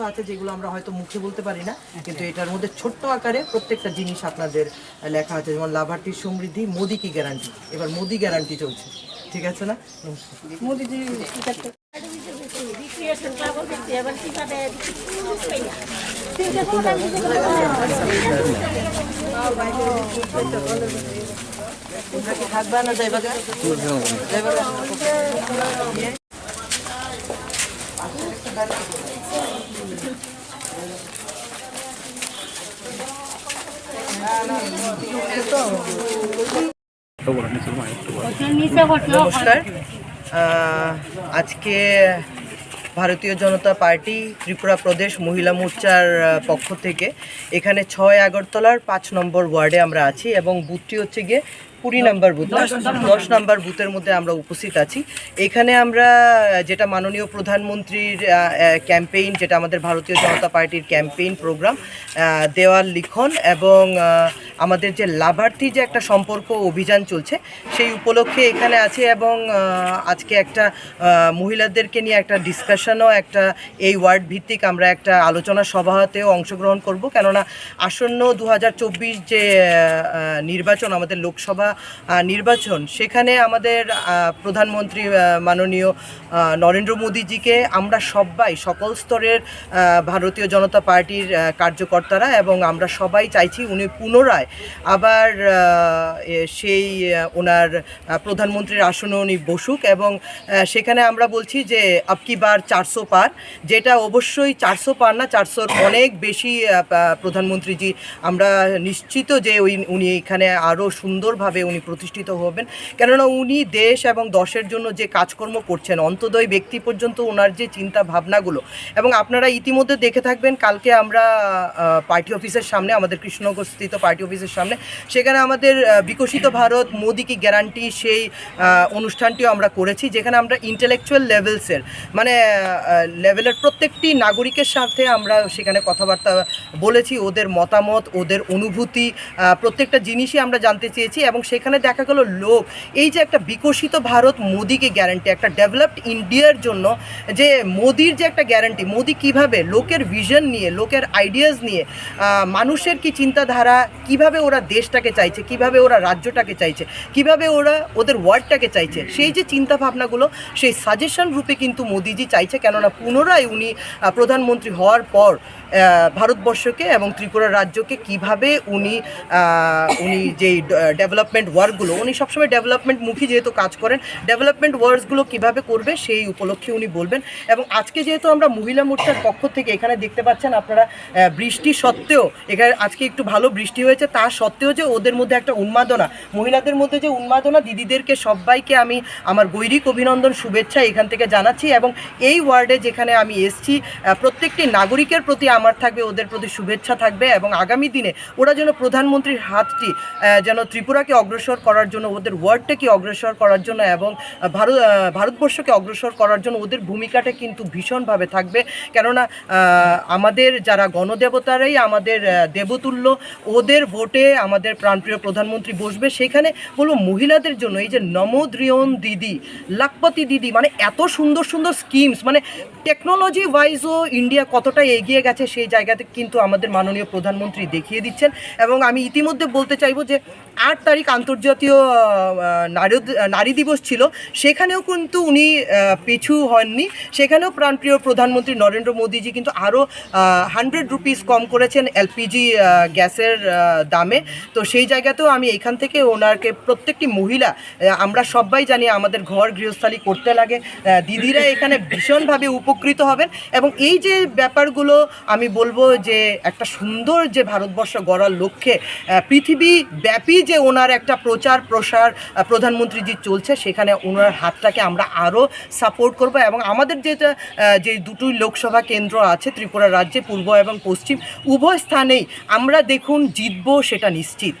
আছে যেগুলো আমরা হয়তো মুখে বলতে পারি না কিন্তু এটার মধ্যে ছোট্ট আকারে প্রত্যেকটা জিনিস আপনাদের লেখা আছে যেমন লাভার্থীর সমৃদ্ধি মোদি কি গ্যারান্টি এবার মোদি গ্যারান্টি চলছে। ঠিক আছে না? থাকবা না যাইবা? যাইবা নমস্কার। আজকে ভারতীয় জনতা পার্টি ত্রিপুরা প্রদেশ মহিলা মোর্চার পক্ষ থেকে এখানে ছয় আগরতলার পাঁচ নম্বর ওয়ার্ডে আমরা আছি এবং বুথটি হচ্ছে গিয়ে কুড়ি নম্বর বুথ, দশ নম্বর বুথের মধ্যে আমরা উপস্থিত আছি। এখানে আমরা যেটা মাননীয় প্রধানমন্ত্রীর ক্যাম্পেইন, যেটা আমাদের ভারতীয় জনতা পার্টির ক্যাম্পেইন প্রোগ্রাম দেওয়াল লিখন এবং আমাদের যে লাভার্থী যে একটা সম্পর্ক অভিযান চলছে, সেই উপলক্ষে এখানে আছে এবং আজকে একটা মহিলাদেরকে নিয়ে একটা ডিসকাশনও একটা এই ওয়ার্ড ভিত্তিক আমরা একটা আলোচনা সভাতেও অংশগ্রহণ করব। কেননা আসন্ন দু হাজার চব্বিশ যে নির্বাচন আমাদের লোকসভা নির্বাচন। সেখানে আমাদের প্রধানমন্ত্রী মাননীয় নরেন্দ্র মোদীজিকে আমরা সবাই, সকল স্তরের ভারতীয় জনতা পার্টির কার্যকর্তারা এবং আমরা সবাই চাইছি উনি পুনরায় আবার সেই ওনার প্রধানমন্ত্রীর আসনে উনি বসুক এবং সেখানে আমরা বলছি যে আপকি বার চারশো পার, যেটা অবশ্যই চারশো পার না, চারশোর অনেক বেশি প্রধানমন্ত্রীজি, আমরা নিশ্চিত যে উনি এখানে আরও সুন্দরভাবে উনি প্রতিষ্ঠিত হবেন। কেননা উনি দেশ এবং দশের জন্য যে কাজকর্ম করছেন, অন্তদয় ব্যক্তি পর্যন্ত ওনার যে চিন্তা ভাবনাগুলো এবং আপনারা ইতিমধ্যে দেখে থাকবেন, কালকে আমরা পার্টি অফিসের সামনে, আমাদের কৃষ্ণনগর স্থিত পার্টি অফিসের সামনে, সেখানে আমাদের বিকশিত ভারত মোদি কি গ্যারান্টি সেই অনুষ্ঠানটিও আমরা করেছি, যেখানে আমরা ইন্টেলেকচুয়াল লেভেলসের মানে লেভেলের প্রত্যেকটি নাগরিকের সাথে আমরা সেখানে কথাবার্তা বলেছি, ওদের মতামত, ওদের অনুভূতি প্রত্যেকটা জিনিসই আমরা জানতে চেয়েছি এবং সেখানে দেখা গেল লোক এই যে একটা বিকশিত ভারত মোদিকে গ্যারান্টি একটা ডেভেলপড ইন্ডিয়ার জন্য যে মোদির যে একটা গ্যারান্টি মোদি কীভাবে লোকের ভিশন নিয়ে, লোকের আইডিয়াস নিয়ে মানুষের কি চিন্তাধারা, কীভাবে ওরা দেশটাকে চাইছে, কীভাবে ওরা রাজ্যটাকে চাইছে, কীভাবে ওরা ওদের ওয়ার্ডটাকে চাইছে, সেই যে চিন্তা ভাবনাগুলো সেই সাজেশন রূপে কিন্তু মোদিজি চাইছে, কেননা পুনরায় উনি প্রধানমন্ত্রী হওয়ার পর ভারতবর্ষকে এবং ত্রিপুরা রাজ্যকে কীভাবে উনি উনি যেই ডেভেলপমেন্ট ওয়ার্কগুলো উনি সবসময় ডেভেলপমেন্ট মুখী যেহেতু কাজ করেন ডেভেলপমেন্ট ওয়ার্কসগুলো কীভাবে করবে সেই উপলক্ষে উনি বলবেন। এবং আজকে যেহেতু আমরা মহিলা মোর্চার পক্ষ থেকে এখানে দেখতে পাচ্ছেন আপনারা বৃষ্টি সত্ত্বেও, এখানে আজকে একটু ভালো বৃষ্টি হয়েছে, তা সত্ত্বেও যে ওদের মধ্যে একটা উন্মাদনা, মহিলাদের মধ্যে যে উন্মাদনা, দিদিদেরকে সবাইকে আমি আমার গৈরিক অভিনন্দন, শুভেচ্ছা এখান থেকে জানাচ্ছি এবং এই ওয়ার্ডে যেখানে আমি এসছি প্রত্যেকটি নাগরিকের প্রতি আমার থাকবে, ওদের প্রতি শুভেচ্ছা থাকবে এবং আগামী দিনে ওরা যেন প্রধানমন্ত্রীর হাতটি যেন ত্রিপুরাকে অগ্রসর করার জন্য, ওদের ওয়ার্ডটাকে অগ্রসর করার জন্য এবং ভারত ভারতবর্ষকে অগ্রসর করার জন্য ওদের ভূমিকাটা কিন্তু ভীষণভাবে থাকবে। কেননা আমাদের যারা গণদেবতারাই আমাদের দেবতুল্য, ওদের ভোটে আমাদের প্রাণপ্রিয় প্রধানমন্ত্রী বসবে। সেখানে বলব, মহিলাদের জন্য এই যে নমোদ্রিয়ন দিদি, লাখপতি দিদি মানে এত সুন্দর সুন্দর স্কিমস মানে টেকনোলজি ওয়াইজও ইন্ডিয়া কতটা এগিয়ে গেছে সেই জায়গাতে কিন্তু আমাদের মাননীয় প্রধানমন্ত্রী দেখিয়ে দিচ্ছেন। এবং আমি ইতিমধ্যে বলতে চাইব যে, আট তারিখ আন্তর্জাতীয় নারী নারী দিবস ছিল, সেখানেও কিন্তু উনি পিছু হননি। সেখানেও প্রাণপ্রিয় প্রধানমন্ত্রী নরেন্দ্র মোদীজি কিন্তু আরও হান্ড্রেড রুপিস কম করেছেন এলপিজি গ্যাসের দামে। তো সেই জায়গাতেও আমি এখান থেকে ওনাকে, প্রত্যেকটি মহিলা আমরা সবাই জানি আমাদের ঘর গৃহস্থালী করতে লাগে দিদিরা এখানে ভীষণভাবে উপকৃত হবেন। এবং এই যে ব্যাপারগুলো আমি বলব যে, একটা সুন্দর যে ভারতবর্ষ গড়ার লক্ষ্যে পৃথিবী ব্যাপী যে ওনার একটা প্রচার প্রসার প্রধানমন্ত্রী যে চলছে, সেখানে ওনার হাতটাকে আমরা আরও সাপোর্ট করব এবং আমাদের যেটা যে দুটোই লোকসভা কেন্দ্র আছে, ত্রিপুরা রাজ্যে পূর্ব এবং পশ্চিম, উভয় স্থানেই আমরা দেখুন জিতবো সেটা নিশ্চিত।